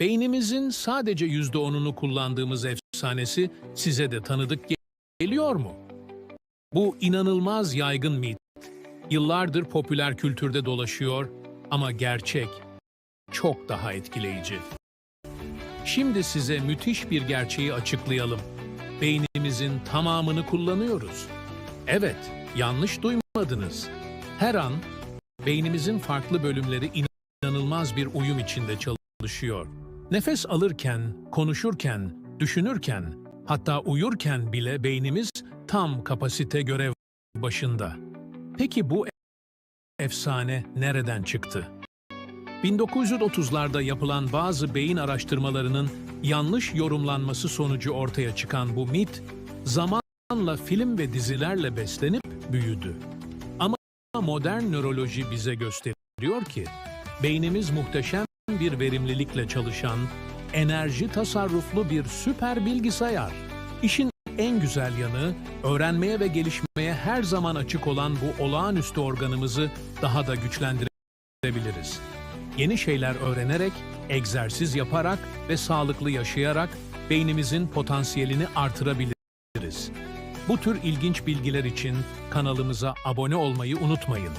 Beynimizin sadece %10'unu kullandığımız efsanesi size de tanıdık gel- geliyor mu? Bu inanılmaz yaygın mit. Yıllardır popüler kültürde dolaşıyor ama gerçek çok daha etkileyici. Şimdi size müthiş bir gerçeği açıklayalım. Beynimizin tamamını kullanıyoruz. Evet, yanlış duymadınız. Her an beynimizin farklı bölümleri inanılmaz bir uyum içinde çalışıyor. Nefes alırken, konuşurken, düşünürken, hatta uyurken bile beynimiz tam kapasite görev başında. Peki bu efsane nereden çıktı? 1930'larda yapılan bazı beyin araştırmalarının yanlış yorumlanması sonucu ortaya çıkan bu mit, zamanla film ve dizilerle beslenip büyüdü. Ama modern nöroloji bize gösteriyor ki, beynimiz muhteşem bir verimlilikle çalışan, enerji tasarruflu bir süper bilgisayar. İşin en güzel yanı, öğrenmeye ve gelişmeye her zaman açık olan bu olağanüstü organımızı daha da güçlendirebiliriz. Yeni şeyler öğrenerek, egzersiz yaparak ve sağlıklı yaşayarak beynimizin potansiyelini artırabiliriz. Bu tür ilginç bilgiler için kanalımıza abone olmayı unutmayın.